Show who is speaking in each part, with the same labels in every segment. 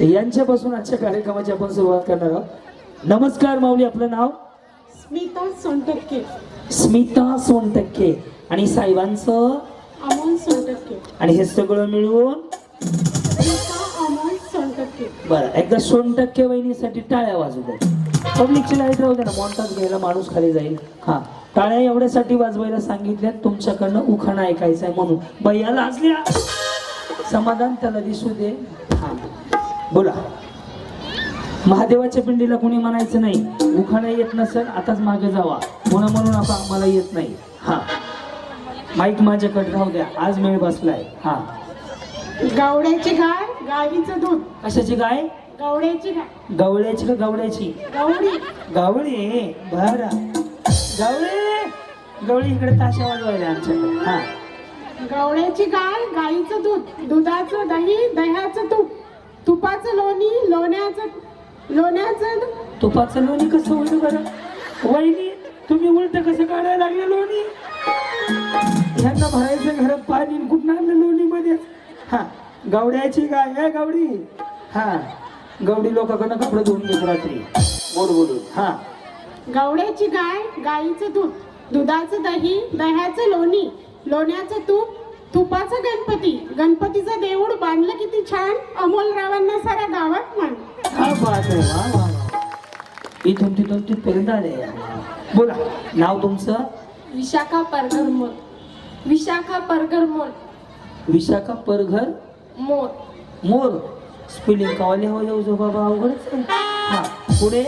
Speaker 1: यांच्यापासून आजच्या कार्यक्रमाची आपण सुरुवात करणार आहोत. नमस्कार माऊली आपलं नाव?
Speaker 2: स्मिता सोनटक्के.
Speaker 1: स्मिता सोनटक्के. आणि साहेबांचं?
Speaker 2: अमोल सोनटक्के.
Speaker 1: आणि हे सगळं
Speaker 2: सोनटक्के.
Speaker 1: बरं एकदा सोनटक्के वहिनीसाठी टाळ्या वाजू द्या. पब्लिकची लाइट राहू द्या ना मॉन्टाज घ्यायला माणूस खाली जाईल. हा टाळ्या एवढ्यासाठी वाजवायला सांगितल्या तुमच्याकडनं उखाणा ऐकायचा आहे म्हणून. भैया लाजल्या. समाधान त्याला दिसू दे. बोला. महादेवाच्या पिंडीला कोणी म्हणायचं नाही. उखाणा येत नसेल आताच मागे जावा. म्हणून म्हणून आपण आम्हाला येत नाही. हा. माईक माझ्याकडे राहू द्या. आज मेळ बसलाय. हा.
Speaker 2: गावड्याची गाय गाईचं दूध.
Speaker 1: कशाची गाय?
Speaker 2: गावड्याची गाय.
Speaker 1: गवळ्याची का गवड्याची
Speaker 2: गावडी
Speaker 1: गवळी. बरा. गवळी. गवळी इकडे ताशा वाजवायला आमच्याकडे. हा.
Speaker 2: गावड्याची गाय गाईचं दूध. दुधाचं दही दह्याचं तूप. तुपाचं लोणी लोण्याचं लोण्याचं
Speaker 1: तुपाचं लोणी कसं होईल बरं? वहिनी तुम्ही उलट कसं काढायला लागले लोणी? ह्यांना भरायचं घरात पाणी कुठं आणलं लोणी मध्ये हा गवड्याची गाय आहे गवडी. हा गवडी लोकांकडनं कपडे धुवून घेत रात्री. बोल बोलून हा.
Speaker 2: गावड्याची गाय गाईचं दूध दुधाचं दही दह्याचं लोणी लोण्याचं तूप तुपाचं गणपती. गणपतीचं देऊळ बांधलं किती छान. अमोल रावांना साऱ्या गावात मान
Speaker 1: हा बात आहे वा वा. वा आले बोला नाव तुमचं?
Speaker 3: विशाखा परगर मोर विशाखा परगर मोर
Speaker 1: विशाखा परघर
Speaker 3: मोर
Speaker 1: मोर स्पेलिंग कावाले हो जाऊ जो बाबा अवघडच आहे. हा पुढे?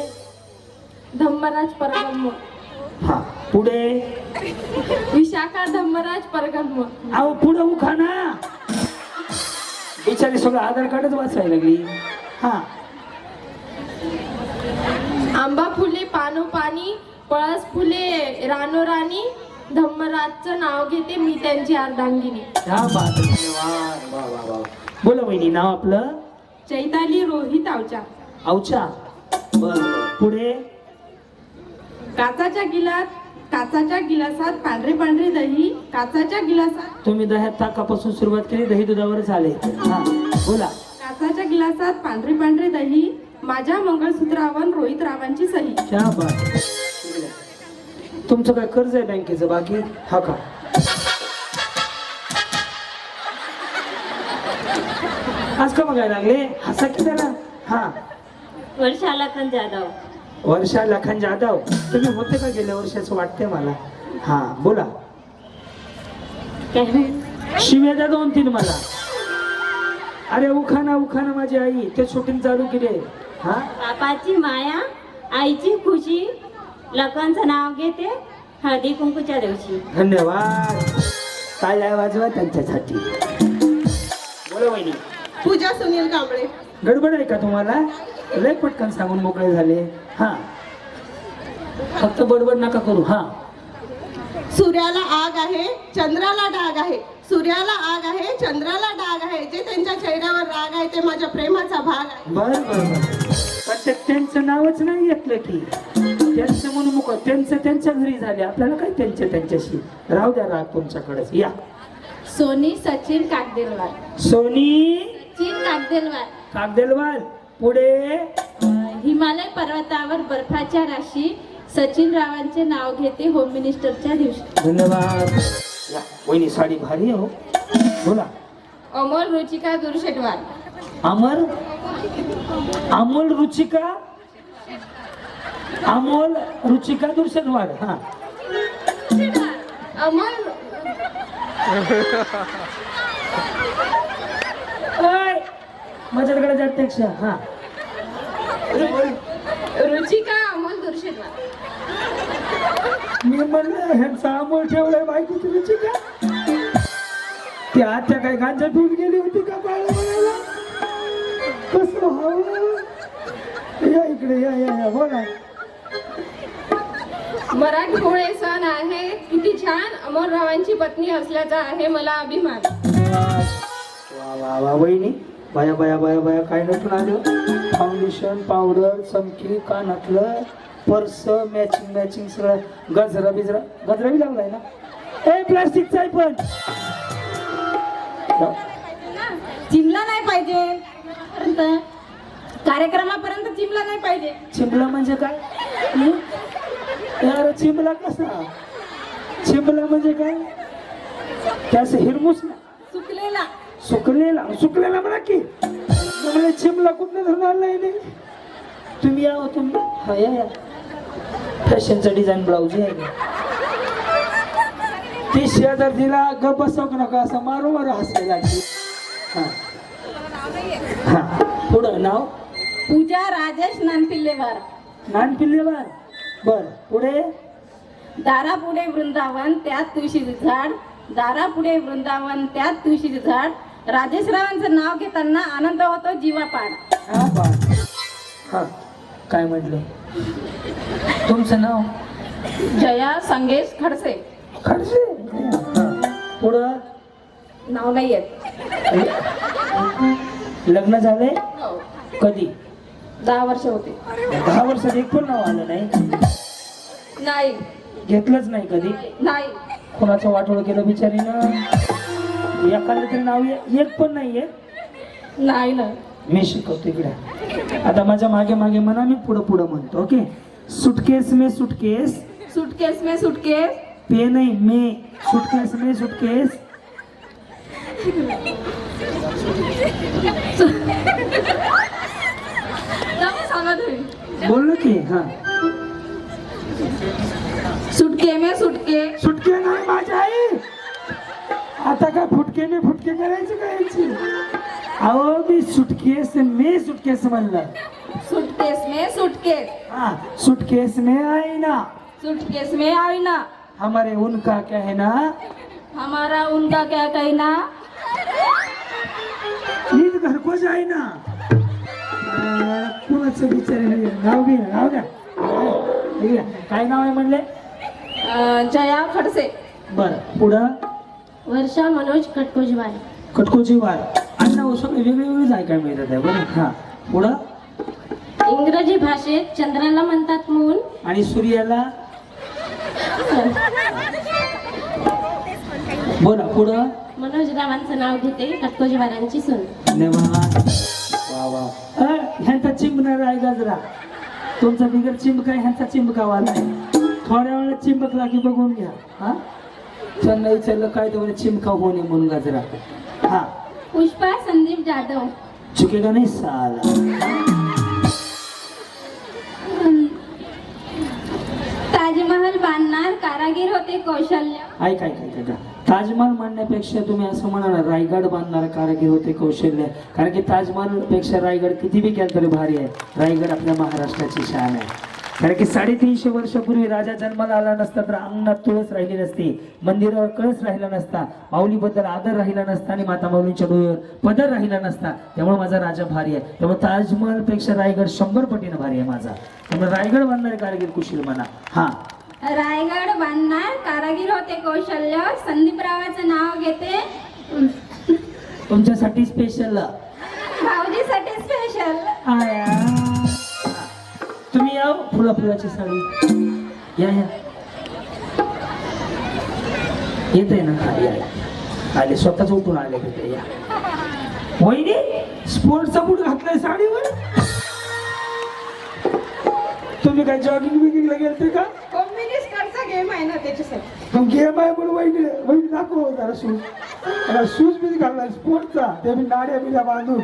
Speaker 3: धम्मराज परगर मोर
Speaker 1: हा पुढे?
Speaker 3: विशाखा धम्मराज परगर मोर
Speaker 1: अहो पुढे उखाना बिचारी सगळं आधार कार्डच वाचायला लागली. हा.
Speaker 3: आंबा फुले पानो पाणी पळस फुले रानो राणी धम्मराजचं नाव घेते मी त्यांची अर्धांगिनी.
Speaker 1: ह्या बात आहे. वा वा वा वा. बोला वहिनी नाव आपलं?
Speaker 3: चैताली रोहित आवचा.
Speaker 1: अवच्या बर पुढे?
Speaker 3: काचाच्या गिलास काचाच्या गिलासात पांढरे पांढरे दही काचाच्या गिलासात
Speaker 1: तुम्ही दह्यात ताकापासून सुरुवात केली दही दुधावरच आले हा बोला.
Speaker 3: काचाच्या गिलासात पांढरे पांढरे दही माझ्या मंगळसूत्रावर रोहित रावांची सही.
Speaker 1: क्या बात. तुमचं काय कर्ज आहे बँकेचं बाकी हा का? आज का बघायला लागले? हसा की त्याला? हा.
Speaker 4: वर्षा लखन जाधव?
Speaker 1: वर्षा लखन जाधव तुम्ही होते का गेल्या वर्षाचं वाटतंय मला? हा बोला. शिव्या द्या दोन तीन मला. अरे उखाना उखाना माझी आई ते शूटिंग चालू केली. आहे. हा?
Speaker 4: बापाची माया आईची खुशी लखनचं नाव घेते हळदी कुंकूच्या दिवशी.
Speaker 1: धन्यवाद. काय वाजवा त्यांच्यासाठी? बोला वहिनी.
Speaker 2: पूजा सुनील कांबळे.
Speaker 1: गडबड आहे का तुम्हाला? लय पटकन सांगून मोकळे झाले. हा. फक्त बडबड नका करू. हा.
Speaker 2: सूर्याला आग आहे चंद्राला डाग आहे. सूर्याला आग आहे चंद्राला डाग आहे. जे त्यांच्या चेहऱ्यावर राग आहे ते माझ्या प्रेमाचा भाग आहे.
Speaker 1: बर बर बर. पण ते त्यांचं नावच नाही घेतलं की. त्यांचं म्हणून मुक त्यांचं त्यांच्या घरी झाले. आपल्याला काय त्यांच्या त्यांच्याशी? राहू द्या राग तुमच्याकडेच. या.
Speaker 3: सोनी सचिन कागदेलवार.
Speaker 1: सोनी?
Speaker 3: चीन कागदेलवार.
Speaker 1: कागदेलवाल पुढे.
Speaker 3: हिमालय पर्वतावर बर्फाच्या राशी सचिन रावांचे नाव घेते होम मिनिस्टरच्या दिवशी.
Speaker 1: धन्यवाद. या वहिनी साडी भारी आहे हो. बोला.
Speaker 3: अमोल रुचिका दुर्शेटवार
Speaker 1: अमर? अमोल रुचिका? अमोल रुचिका दुर्शनवाड हा.
Speaker 3: अमोल
Speaker 1: माझ्याकडे जात्यक्ष हा.
Speaker 3: रुचिका अमोल दुर्शेटवार
Speaker 1: मी म्हणलं ह्यांचा अमोल ठेवलाय बायकोची रुचिका. ती आत्या काय गांजा पिऊन गेली होती का बाळा बघायला कसं हवं? या इकडे या या या बोला.
Speaker 3: मराठमोळे सण आहे. किती छान अमोल रावांची पत्नी असल्याचा आहे मला अभिमान.
Speaker 1: वा वा वा वहिनी. बाया बाया बाया बाया काय नटून आलं? फाउंडेशन पावडर चमकी कानातलं पर्स मॅचिंग मॅचिंग सगळं. गजरा बिजरा. गजरा बी लावलाय ना? ए प्लास्टिकचा आहे पण.
Speaker 4: चिमला नाही पाहिजे. कार्यक्रमापर्यंत चिमला नाही पाहिजे.
Speaker 1: चिमला म्हणजे काय? यार चिमला कसा? चिमला म्हणजे काय? त्याच हिरमुस ना. सुकलेला सुकलेला म्हणा की. म्हणजे चिमला कुठलं धरून आणलाय नाही तुम्ही या हो, तुम्ही. हा या या. फॅशनचं डिझाईन ब्लाऊज आहे का? ती शेजार तिला ग बसवक नका असं मारू मारू हसायला हा. हा. पुढं नाव?
Speaker 4: पूजा राजेश नानपिल्लेवार.
Speaker 1: नान पिल्लेवार बर पुढे?
Speaker 4: दारापुढे वृंदावन त्यात तुळशीचे झाड. दारापुढे वृंदावन त्यात तुळशीचे झाड. राजेशरावांचं नाव घेताना आनंद होतो जीवापाड.
Speaker 1: हा बा. हा काय म्हटलं? तुमचं नाव?
Speaker 4: जया संगेश खडसे.
Speaker 1: खडसे? हा. पुढं?
Speaker 4: नाव नाही येत.
Speaker 1: लग्न झालंय? कधी?
Speaker 4: दहा वर्ष होते.
Speaker 1: दहा वर्षात एक पण नाव आलं नाही?
Speaker 4: नाही.
Speaker 1: घेतलंच नाही कधी?
Speaker 4: नाही.
Speaker 1: कोणाचं वाटोळ केलं बिचारीनं? एखादं तरी नाव ये- एक पण नाहीये.
Speaker 4: नाही ना
Speaker 1: मी शिकवतो इकडे. आता माझ्या मागे मागे म्हणा मी पुढं पुढं म्हणतो ओके? सुटकेस में सुटकेस.
Speaker 4: सुटकेस में सुटकेस.
Speaker 1: पे नाही मे. सुटकेस में सुटकेस. बोललो की हा.
Speaker 4: सुटके में सुटके.
Speaker 1: सुटके नाही माझ्या आई. आता काय फुटकेने फुटके करायचे करायची अहो मी सुटकेस मे सुटकेस म्हणलं.
Speaker 4: सुटकेस में सुटकेस.
Speaker 1: हाँ सुटकेस में आई ना
Speaker 4: सुटकेस में आई ना
Speaker 1: हमारे उनका क्या है ना
Speaker 4: हमारा उनका क्या कहना?
Speaker 1: नीट घर को जाय ना कुणाचं बिचारे नाव घे नाव हे घ्या. काय नाव आहे म्हणले?
Speaker 4: अं, जया खडसे
Speaker 1: बर पुढं?
Speaker 3: वर्षा मनोज कटकोजवार
Speaker 1: कटकोची वार अण्णा हो, सगळे वेगळे ऐकायला मिळतात आहे बरं? हा. पुढं?
Speaker 3: इंग्रजी भाषेत चंद्राला म्हणतात मून
Speaker 1: आणि सूर्याला? बोला पुढं?
Speaker 3: मनोज रावांचं नाव घेते कटकोजवारांची सून.
Speaker 1: धन्यवाद. वा वा. अ, ह्यांचा चिंबणार आहे गजरा. तुमचा बिगर चिंबका ह्यांचा चिंबकावाला आहे. थोड्या वेळा चिंबकला की बघून घ्या. हा? त्यांना विचारलं काय तर चिंबका होणे म्हणून गजरा हा.
Speaker 3: पुष्पा संदीप जाधव.
Speaker 1: चुकेगा नाही साला.
Speaker 3: ताजमहल बांधणार कारागीर होते कौशल्य.
Speaker 1: ऐक ऐक ताजमहल म्हणण्यापेक्षा तुम्ही असं म्हणा ना रायगड बांधणारा कारागीर होते कौशल्य. कारण की ताजमहलपेक्षा रायगड किती बी केलं तरी भारी आहे. रायगड आपल्या महाराष्ट्राची शान आहे. कारण की साडेतीनशे वर्षापूर्वी राजा जन्माला आला नसता तर अंगणात तुळस राहिली नसती मंदिरावर कळस राहिला नसता माऊलीबद्दल आदर राहिला नसता आणि माता माऊलींच्या डोळ्यावर पदर राहिला नसता. त्यामुळे माझा राजा भारी आहे. त्यामुळे ताजमहलपेक्षा रायगड शंभर पटीनं भारी आहे माझा. त्यामुळे रायगड बांधणारे कारागीर कुशील म्हणा. हा.
Speaker 3: रायगड बांधणार कारागीर होते कौशल्य. संदीपरावाचं नाव घेते.
Speaker 1: तुमच्यासाठी स्पेशल
Speaker 3: भाऊजीसाठी स्पेशल
Speaker 1: आया या फुला फुलाची साडी. या या. येते ना? हा, या. आले स्वतःच उठून आले तिथे या. वहिनी स्पोर्टचा बूट घातलाय साडीवर? तुम्ही काय जॉगिंग बिगिंगला गेलते का?
Speaker 2: कम्युनिस्टचा गेम आहे ना त्याच्यासाठी.
Speaker 1: मग गेम आहे पण वहिनी वहिनी दाखव जरा शूज शूज बी घाललाय स्पोर्टचा ते मी नाड्या बिड्या बांधून.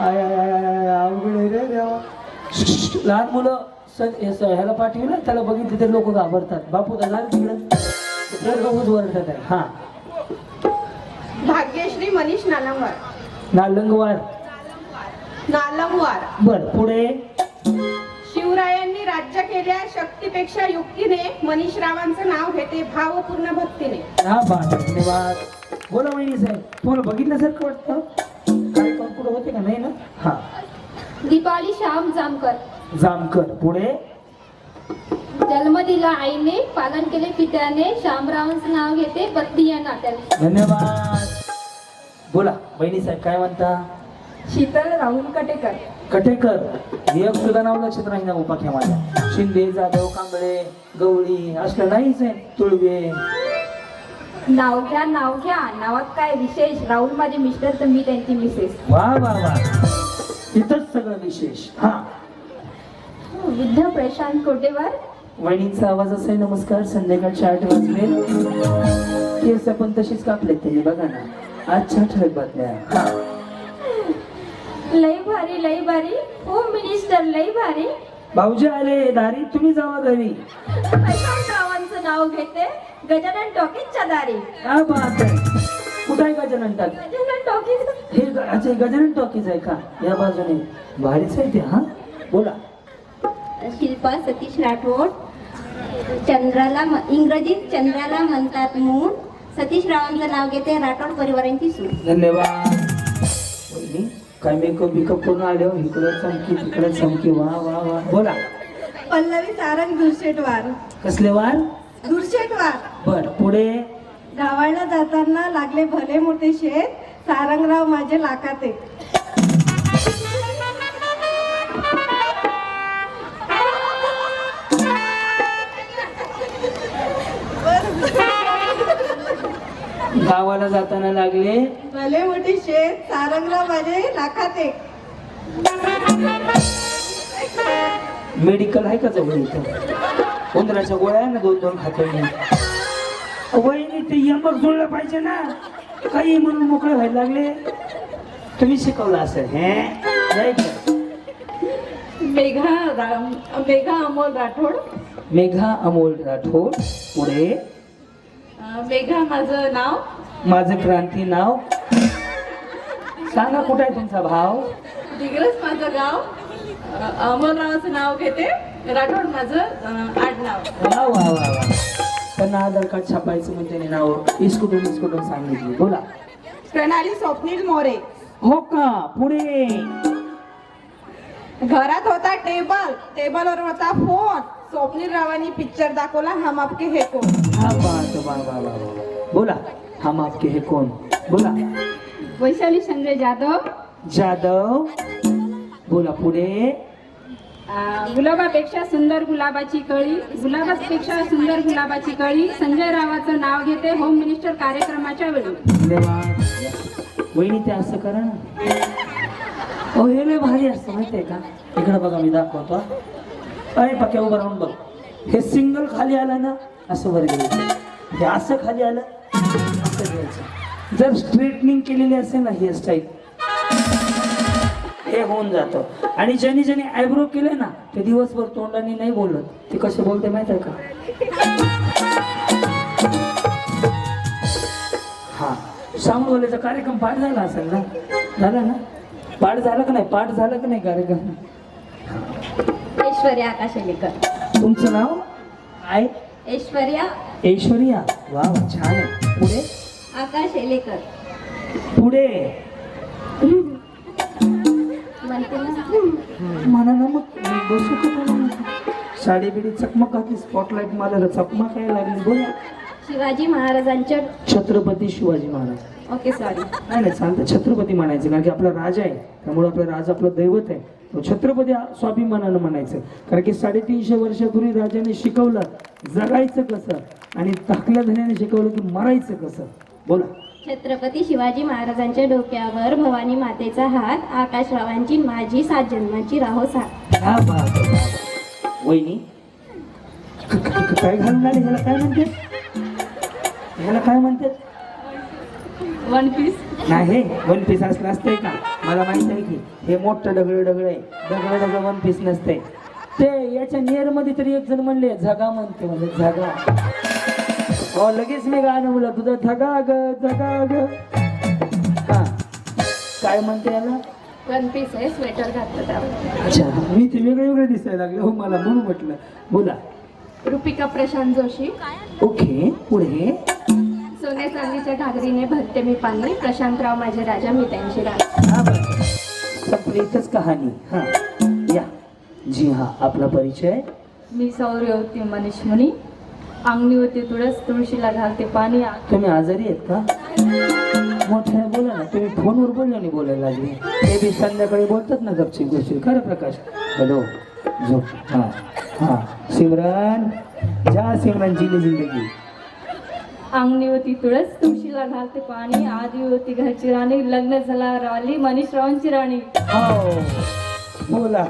Speaker 1: आय आय आय आय आय अवघड आहे रे देवा. लहान मुलं. ह्याला पाठवलं त्याला बघितलं ते लोक घाबरतात. बापू दादा तिकडं. ते बघूच वरडत आहे. हा.
Speaker 2: भाग्यश्री मनीष नालंवार
Speaker 1: नालंगवार
Speaker 2: नालंवार
Speaker 1: बर पुढे.
Speaker 2: शिवरायांनी राज्य केल्या शक्तीपेक्षा युक्तीने मनीष रावांचं नाव घेते भावपूर्ण भक्तीने.
Speaker 1: हा बा धन्यवाद. बोला वहिनी साहेब तुम्हाला बघितल्यासारखं वाटतं? कार्यक्रम पुढे होते का? नाही ना? हा.
Speaker 3: दीपावली श्याम जामकर.
Speaker 1: जामकर पुढे
Speaker 3: जन्म दिला आईने पालन केले पित्याने. श्यामरावांचं नाव घेते बत्ती या नात्याने.
Speaker 1: धन्यवाद. बोला बहिणी साहेब काय म्हणता?
Speaker 4: शीतल राहुल कटेकर.
Speaker 1: कटेकर. एक सुद्धा नाव लक्षात राहीना उपाख्या माझ्या. शिंदे जाधव कांबळे गवळी असलं नाहीच आहे. तुळवे.
Speaker 4: नाव घ्या नाव घ्या. नावात काय विशेष? राहुल माझे मिस्टर तर मी त्यांची मिसेस.
Speaker 1: वा वा वा. इथंच सगळं विशेष. हा.
Speaker 3: विद्या प्रशांत कोटेवर.
Speaker 1: वहिनींचा आवाज असेल नमस्कार संध्याकाळच्या आठ वाजले. केस पण तशीच कापले त्यांनी बघा ना. आजच्या ठळक बातम्या. हा.
Speaker 3: लई भारी लई भारी. होम मिनिस्टर लई भारी.
Speaker 1: भाऊजी आले दारी तुम्ही जावा घरी.
Speaker 3: रावांचं नाव घेते गजानन टॉकीजच्या दारी.
Speaker 1: काय बात आहे. कुठं आहे गजानन टाक
Speaker 3: गजानन टॉकीज.
Speaker 1: हे ग- अच्छा हे गजानन टॉकीज आहे का? या बाजूने. भारीच आहे ते हा. बोला.
Speaker 5: शिल्पा सतीश राठोड. चंद्राला इंग्रजीत चंद्राला म्हणतात मून. सतीश रावांचं नाव घेते राठोड परिवारांची सून.
Speaker 1: धन्यवाद. काय मेकअप बिकअप करून आले हो? इकडं चमकी तिकडं चमकी. वा वा वा. बोला.
Speaker 6: पल्लवी सारंग दुर्शेटवार
Speaker 1: कसले वार?
Speaker 6: दुर्शेटवार
Speaker 1: बर पुढे?
Speaker 6: गावाला जाताना लागले भले मोठे शेत. सारंगराव माझे लाखाते.
Speaker 1: गावाला जाताना लागले.
Speaker 6: भले मोठे शेत सारंगराव माझे लाखाते
Speaker 1: मेडिकल आहे का जवळ इथं? उंदराच्या गोळ्या आहे ना दोन दोन खातो वहिनी ते यमक जुळलं पाहिजे ना. काही म्हणून मोकळे व्हायला लागले. तुम्ही शिकवलं असेल हे?
Speaker 4: मेघा मेघा अमोल राठोड.
Speaker 1: मेघा अमोल राठोड पुढे.
Speaker 4: मेघा माझं नाव?
Speaker 1: माझं क्रांती नाव? सांगा कुठे आहे तुमचा भाव?
Speaker 4: दिग्रस माझं गाव. अं, अमोलरावाचं नाव घेते. राठोड माझं अं, आडनाव
Speaker 1: वा वा वा वा. त्यांना आधार कार्ड छापायचं म्हणजे नाव इस्कुटून इस्कुटून सांगितली. बोला.
Speaker 6: प्रणाली स्वप्नील मोरे.
Speaker 1: हो का? पुढे.
Speaker 6: घरात होता टेबल. टेबलवर होता फोन. स्वप्नील रावांनी पिक्चर दाखवला हम आपके हे कोण
Speaker 1: हा वा वा वा वा वा. बोला हम आपके हे कोण बोला.
Speaker 4: वैशाली संजय जाधव.
Speaker 1: जाधव. बोला पुढे.
Speaker 4: गुलाबापेक्षा सुंदर गुलाबाची कळी. गुलाबापेक्षा सुंदर गुलाबाची कळी. संजय रावाचं नाव घेते होम मिनिस्टर कार्यक्रमाच्या वेळी.
Speaker 1: धन्यवाद. वहिनी ते असं करा ना. हे लय भारी असतं माहितीये का? इकडे बघा मी दाखवतो अरे पक्या उभं राहून बघ. हे सिंगल खाली आलं ना असं वर घ्यायचं हे असं खाली आलं असं घ्यायचं. जर स्ट्रेटनिंग केलेली असेल ना हेअरस्टाईल हे होऊन जातं. आणि ज्याने ज्याने आयब्रो केले ना ते दिवसभर तोंडाने नाही बोलत. ते कसे बोलते माहीत आहे का? हा. सामोलेचा कार्यक्रम पाठ झाला असेल ना? झाला ना? पाठ झाला का नाही? पाठ झाला का नाही कार्यक्रम?
Speaker 5: ऐश्वर्या आकाशलेकर.
Speaker 1: तुमचं नाव? आय
Speaker 5: ऐश्वर्या.
Speaker 1: ऐश्वर्या. वा छान आहे. पुढे?
Speaker 5: आकाश एलेकर
Speaker 1: पुढे?
Speaker 5: म्हणते ना.
Speaker 1: मग. बसू मला? साडी बिडी चकमक घातली स्पॉटलाईट मला चकमक यायला लागली? बोला.
Speaker 5: शिवाजी महाराजांच्या
Speaker 1: छत्रपती शिवाजी महाराज.
Speaker 5: ओके सॉरी
Speaker 1: नाही नाही चालतं छत्रपती म्हणायचं कारण की आपला राजा आहे. त्यामुळे आपला राजा आपलं दैवत आहे. छत्रपती स्वाभिमानानं म्हणायचं. कारण की साडेतीनशे वर्षापूर्वी राजाने शिकवलं जगायचं कसं आणि टाकल्या धन्याने शिकवलं की मरायचं कसं? बोला.
Speaker 5: छत्रपती शिवाजी महाराजांच्या डोक्यावर भवानी मातेचा हात आकाशरावांची माझी सात जन्माची राहो
Speaker 1: वा. वहिनी काय घालून आले ह्याला काय म्हणते ह्याला काय म्हणते
Speaker 4: वन पीस
Speaker 1: नाही वन पीस असलं असतंय का? मला माहीत आहे की हे मोठं दगड दगड आहे. दगड दगड वन पीस नसतंय. ते याच्या नियरमध्ये तरी एक जण म्हणले झगा म्हणते म्हणजे झगा हो लगेच मी गाणं बोला तुझं झगा ग झगा ग. हा. काय म्हणते याला?
Speaker 3: वन पीस आहे स्वेटर घातलं त्यावर.
Speaker 1: अच्छा मी ते वेगळे वेगळे दिसायला लागले. हो मला म्हणून म्हटलं. बोला.
Speaker 3: रुपिका प्रशांत जोशी.
Speaker 1: ओके पुढे.
Speaker 3: सोने चांदीच्या घागरीने भरते मी पाणी. प्रशांतराव माझे राजा मी त्यांची राणी
Speaker 1: हा कहाणी. हा. या. जी हा आपला परिचय.
Speaker 3: मी सौर्य होती मनीष मुनी. अंगणी होती तुळस तुळशीला घालते पाणी.
Speaker 1: तुम्ही आजारी आहेत का? मोठ्या बोला ना. तुम्ही फोनवर बोलल्याने बोलायला लागले. ते बी संध्याकाळी बोलतात ना गपची गोष्टी. खरं प्रकाश? हॅलो. झोप. हा. हा. सिमरन. जा सिमरन जिली जिंदगी.
Speaker 7: अंगणी होती तुळस तुळशीला घालते पाणी आधी होती घरची राणी लग्न झाला रावली मनीष रावांची राणी.
Speaker 1: हो. बोला.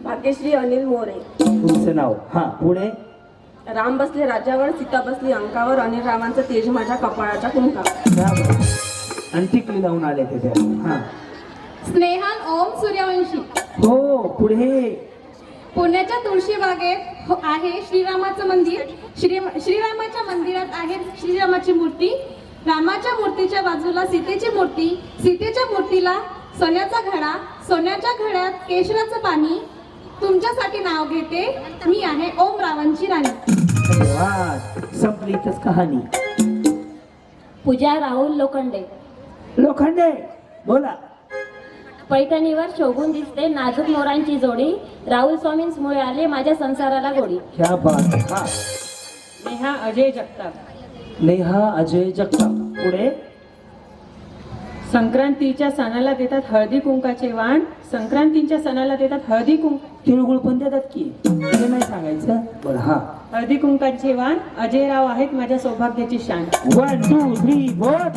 Speaker 8: भाग्यश्री अनिल मोरे.
Speaker 1: तुमचं नाव? हा पुढे?
Speaker 8: राम बसले राजावर सीता बसली अंकावर अनिल रामांचं तेज माझ्या कपाळाच्या कुंकावर.
Speaker 1: बरं. आणि टिकली लावून आले ते हा.
Speaker 4: स्नेहान ओम सूर्यवंशी.
Speaker 1: हो पुढे.
Speaker 4: पुण्याच्या तुळशी बागेत हो- आहे श्रीरामाचं मंदिर. श्री श्रीरामाच्या मंदिरात आहे श्रीरामाची मूर्ती. रामाच्या मूर्तीच्या बाजूला सीतेची मूर्ती. सीतेच्या मूर्तीला सोन्याचा घडा. सोन्याच्या घड्यात केशराचं पाणी. तुमच्यासाठी नाव घेते. मी आहे ओम रावांची राणी.
Speaker 1: धन्यवाद. संपली इथंच कहाणी.
Speaker 7: पूजा राहुल लोखंडे.
Speaker 1: लोखंडे बोला.
Speaker 7: पैठणीवर शोभून दिसते नाजूक मोरांची जोडी. राहुल स्वामींमुळे आले माझ्या संसाराला गोडी.
Speaker 1: बात हा.
Speaker 7: नेहा अजय जगताप.
Speaker 1: नेहा अजय जगताप. पुढे.
Speaker 7: संक्रांतीच्या सणाला देतात हळदी कुंकाचे वाण. संक्रांतीच्या सणाला देतात हळदी कुंक
Speaker 1: तिळगुळ पण देतात की? हे नाही सांगायचं. बरं हा.
Speaker 7: हळदी कुंकाचे वाण. अजयराव आहेत माझ्या सौभाग्याची शान.
Speaker 1: One two three four